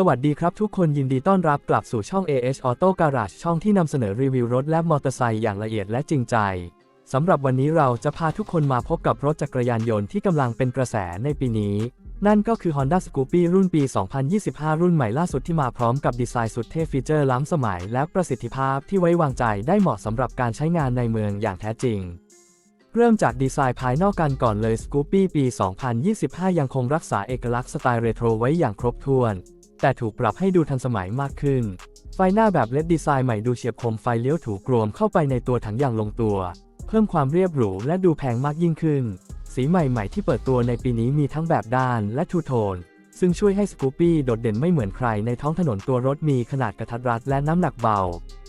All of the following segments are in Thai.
สวัสดีครับทุกคนยินดีต้อนรับกลับสู่ช่อง AH Auto Garage ช่องที่นำเสนอรีวิวรถและมอเตอร์ไซค์อย่างละเอียดและจริงใจ สำหรับวันนี้เราจะพาทุกคนมาพบกับรถจักรยานยนต์ที่กำลังเป็นกระแสในปีนี้ นั่นก็คือ Honda Scoopy รุ่นปี 2025 รุ่นใหม่ล่าสุดที่มาพร้อมกับดีไซน์สุดเท่ฟีเจอร์ล้ำสมัย และประสิทธิภาพที่ไว้วางใจได้เหมาะสำหรับการใช้งานในเมืองอย่างแท้จริงเริ่มจากดีไซน์ภายนอกกันก่อนเลย Scoopy ปี 2025 ยังคงรักษาเอกลักษณ์สไตล์เรโทรไว้อย่างครบถ้วน แต่ถูกปรับให้ดูทันสมัยมากขึ้น ไฟหน้าแบบเลดดีไซน์ใหม่ดูเฉียบคมไฟเลี้ยวถูกรวมเข้าไปในตัวถังอย่างลงตัว เพิ่มความเรียบหรูและดูแพงมากยิ่งขึ้น สีใหม่ๆที่เปิดตัวในปีนี้มีทั้งแบบด้านและทูโทน ซึ่งช่วยให้สกูปี้โดดเด่นไม่เหมือนใครในท้องถนนตัวรถมีขนาดกระทัดรัดและน้ำหนักเบา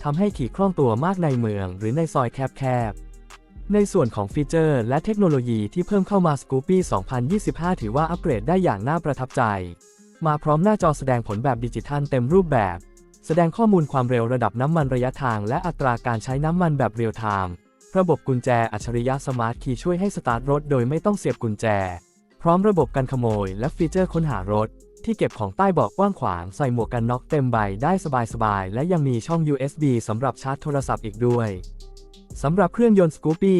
ทำให้ขี่คล่องตัวมากในเมือง หรือในซอยแคบๆในส่วนของฟีเจอร์และเทคโนโลยีที่เพิ่มเข้ามา Scoopy 2025 ถือว่าอัปเกรดได้อย่างน่าประทับใจ มาพร้อมหน้าจอแสดงผลแบบดิจิทัลเต็มรูปแบบ แสดงข้อมูลความเร็วระดับน้ำมันระยะทางและอัตราการใช้น้ำมันแบบเรียลไทม์ระบบกุญแจอัจฉริยะสมาร์ทคีย์ช่วยให้สตาร์ทรถโดยไม่ต้องเสียบกุญแจ พร้อมระบบกันขโมย และฟีเจอร์ค้นหารถ ที่เก็บของใต้เบาะกว้างขวางใส่หมวกกันน็อกเต็มใบได้สบายๆและยังมีช่อง USB สำหรับชาร์จโทรศัพท์อีกด้วย สำหรับเครื่องยนต์ Scoopy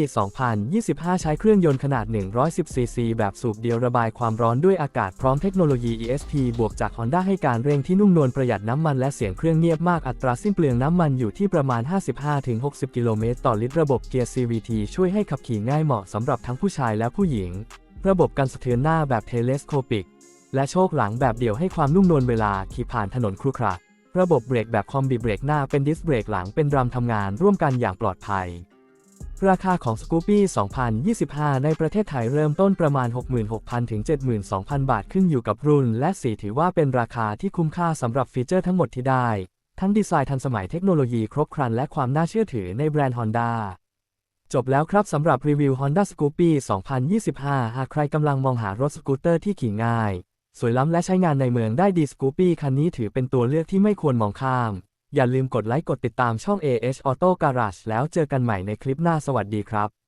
2025 ใช้เครื่องยนต์ขนาด 110 ซีซี แบบสูบเดียวระบายความร้อนด้วยอากาศพร้อมเทคโนโลยี ESP บวกจาก Honda ให้การเร่งที่นุ่มนวลประหยัดน้ำมันและเสียงเครื่องเงียบมากอัตราสิ้นเปลืองน้ำมันอยู่ที่ประมาณ 55-60 กิโลเมตรต่อลิตรระบบเกียร์ CVT ช่วยให้ขับขี่ง่ายเหมาะสำหรับทั้งผู้ชายและผู้หญิง ระบบกันสะเทือนหน้าแบบเทเลสโคปิก และโชคหลังแบบเดี่ยวให้ความนุ่มนวลเวลาขี่ผ่านถนนครุขระระบบเบรกแบบคอมบิเบรกหน้าเป็นดิสเบรกหลังเป็นดรัมทำงานร่วมกันอย่างปลอดภัย ราคาของ Scoopy 2025 ในประเทศไทยเริ่มต้นประมาณ 66,000 ถึง 72,000 บาทขึ้นอยู่กับรุ่น และสีถือว่าเป็นราคาที่คุ้มค่าสำหรับฟีเจอร์ทั้งหมดที่ได้ ทั้งดีไซน์ทันสมัยเทคโนโลยีครบครันและความน่าเชื่อถือในแบรนด์ Honda จบแล้วครับสำหรับรีวิว Honda Scoopy 2025 หากใครกำลังมองหารถสกูตเตอร์ที่ขี่ง่าย สวยล้ำและใช้งานในเมืองได้ดี Scoopy คันนี้ถือเป็นตัวเลือกที่ไม่ควรมองข้าม อย่าลืมกดไลค์กดติดตามช่อง AH Auto Garage แล้วเจอกันใหม่ในคลิปหน้าสวัสดีครับ